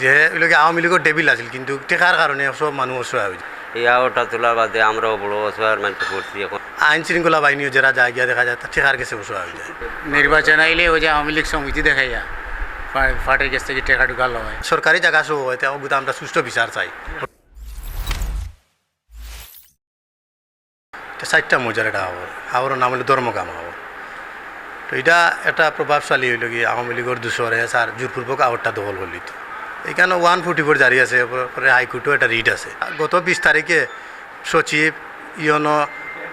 যে এগুলোকে আওয়ামী লীগের ডেবিল আছিল কিন্তু টেকার কারণে সব মানুষ অসহায় হয়েছে এই আওটা তোলা বাদে আমরাও বড় অসহায়ের মানুষ পড়ছি এখন। আইন শৃঙ্খলা বাহিনীও যারা যায় গিয়া দেখা যায় টেকার কাছে অসহায় হয়ে যায়। নির্বাচন আইলে ওই যে আওয়ামী লীগ সমিতি দেখাইয়া ফা- ফাটের কাছ থেকে টাকা ঢুকালো হয় সরকারি জায়গা সহ হয় ওগুলো আমরা সুষ্ঠু বিচার চাই। এটা চারটা মজার এটা হব আবার নাম হলো ধর্মকাম হব। তো এটা একটা প্রভাবশালী হইল কি আওয়ামী লীগের দুশোরে স্যার জোরপূর্বক আওয়ারটা দখল করলি তো এখানে ওয়ান ফোর্টি ফোর জারি আছে পরে হাইকোর্টও একটা রিট আছে। গত বিশ তারিখে সচিব ইয়নো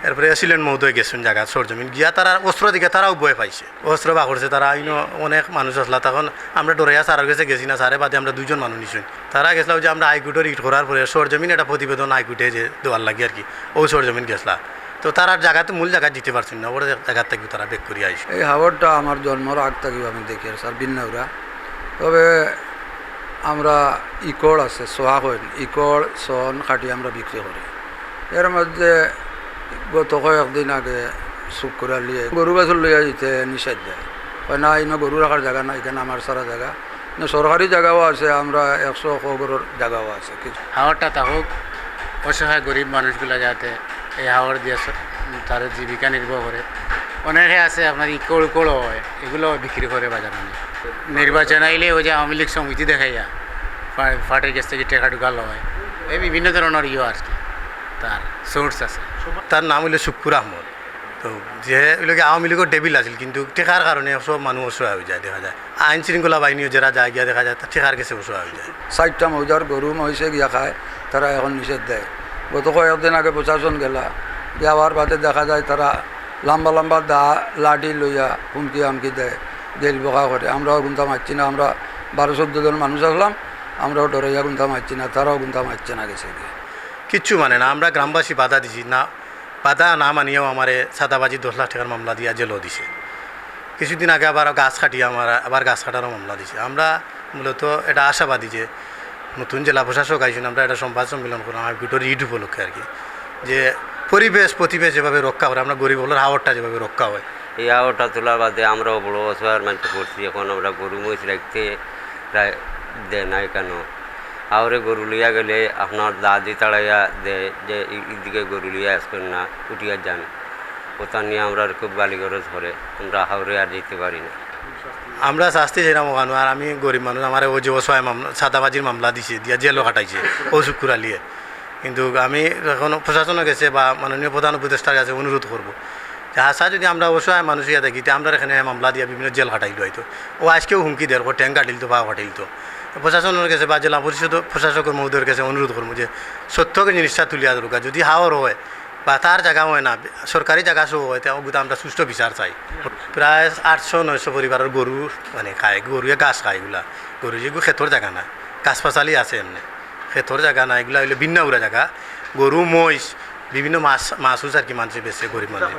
এরপরে অ্যাসিলেন্ট মহোদয় গেছেন জায়গা, সরজমিন। গিয়া তারা অস্ত্র দিকে তারাও বয়ে পাইছে। অস্ত্র বা করছে তারা ইনো অনেক মানুষ আসলা। তখন আমরা ডরাইয়া স্যারের কাছে গেছি না, স্যারে বাদে আমরা দুজন মানুষ নিশুন তারা গেছিলাম যে আমরা হাইকোর্টের রিট করার পরে সরজমিন একটা প্রতিবেদন হাইকোর্টে যে দেওয়ার লাগে আর কি, ও সরজমিন গেছলা। তো তারা জায়গাতে মূল জায়গা দিতে পারছেন না, ওরা জায়গার থেকে তারা বেক করে আইসে এই হাওয়ারটা আমার জন্মর আগ থেকে আমি দেখি আর স্যার বিন্নাউরা তবে আমরা ইকড় আছে, সোহা কইন ইকড় সন কাটি আমরা বিক্রি করি। এর মধ্যে গত কয়েকদিন আগে শুক্রার লিয়ে গরু বাছুর লইয়া যেতে নিষেধ দেয়। কয় না ইনো গরু রাখার জায়গা না এখানে আমার সারা জায়গা সরকারি জায়গাও আছে, আমরা একশো গরুর জায়গাও আছে কিছু হাওয়ারটা থাকুক অসহায় গরিব মানুষগুলা যাতে এই হাওয়ার দিয়ে তার জীবিকা নির্বাহ করে অনেকে আছে আপনার ইকোড় কোড়ো হয় এগুলো বিক্রি করে বাজারে নির্বাচন আইলে ওই যে আওয়ামী লীগ সমিতি দেখাইয়া ফা- ফাটের কাছ থেকে টাকা ঢুকালো হয় এই বিভিন্ন ধরনের ইয়ে আর কি তার সোর্স আছে। তার নাম হইল শুক্কুর আহমদ। তো যে এগুলোকে আওয়ামী লীগের ডেবিল আছিল কিন্তু টেকার কারণে সব মানুষ অসহায় হয়ে যায় দেখা যায়। আইন শৃঙ্খলা বাহিনীও যারা যায় গিয়া দেখা যায় টেকার কাছে অসহায় হয়ে যায়। ষাটটা মৌজার গরু মহিষে গিয়া খায় তারা এখন নিষেধ দেয়। গত কয়েকদিন আগে প্রশাসন গেলা যাওয়ার বাদে দেখা যায় তারা লম্বা লম্বা দা লাঠি লইয়া হুমকি হামকি দেয়। জেল বকা করে। আমরাও গুন্তা মারছি না, আমরা বারো, চোদ্দ জন মানুষ আসলাম, আমরাও ডরাইয়া গুন্তা মারছি না, তারাও গুন্তা মারছে না গেছে কিচ্ছু মানে না, আমরা গ্রামবাসী বাধা দিছি না, বাধা না মানিয়েও আমারে সাদাবাজি দশ লাখ টাকার মামলা দিয়া জেলও দিছে। কিছুদিন আগে আবার গাছ কাটিয়ে আমার, আবার গাছ কাটারও মামলা দিছে। আমরা মূলত এটা আশাবাদী যে নতুন জেলা প্রশাসক আইসুন আমরা এটা সংবাদ সম্মেলন করলাম হাইকোর্টের ইট উপলক্ষে আর কি। যে পরিবেশ, প্রতিবেশ যেভাবে রক্ষা করে, আমরা গরিব হলের হাওয়ারটা যেভাবে রক্ষা হয় এই আওটা তোলার বাদে আমরাও বড় অসহায় মানুষ পড়ছি এখন আমরা গরু মহিষ রাখতে প্রায় দেয় নাই কেন? আওরে গরু লিয়া গেলে আপনার দাদি তাড়াইয়া দেয় যে এইদিকে গরু লিয়া আসবেন না, উঠিয়া যান। ওটা নিয়ে আমরা খুব গালিগরজ করে, আমরা হাওড়ে আর যেতে পারি না। আমরা শাস্তি সেরাম ওখানো, আর আমি গরিব মানুষ, আমার ওই যে অসহায় মামলা, সাদাবাজির মামলা দিছে, দিয়া জেলও কাটাইছে ও শুকুরালিয়ে কিন্তু আমি এখন প্রশাসনের কাছে বা মাননীয় প্রধান উপদেষ্টার কাছে অনুরোধ করব। হাসা যদি আমরা অসহায় মানুষ ইয়া দেখি আমরা এখানে মামলা দিয়া বিভিন্ন জেল কাটাইলো হয়তো ও আজকেও হুমকি দেয় ট্যাঙ্ক কাটিল তো বা কাটিল তো। প্রশাসনের কাছে বা জেলা পরিষদ প্রশাসকের মহোদয়ের কাছে অনুরোধ করব যে সত্যকে জিনিসটা তুলিয়া দরকার যদি হাওয়ার হয় বা তার জায়গা হয় না সরকারি জায়গা সহ হয় ওগুলো আমরা সুষ্ঠু বিচার চাই। প্রায় আটশো নয়শো পরিবারের গরু মানে খায় গরুয়ে গাছ খায় এগুলা গরু যেগুলো ক্ষেতর জায়গা না, গাছ পাচালি আছে এমনি। ক্ষেতর জায়গা না এগুলা হইলে ভিন্ন উড়া জায়গা গরু মহিষ, বিভিন্ন মাছ মাছ আর কি মানুষে বেছে গরিব মানুষ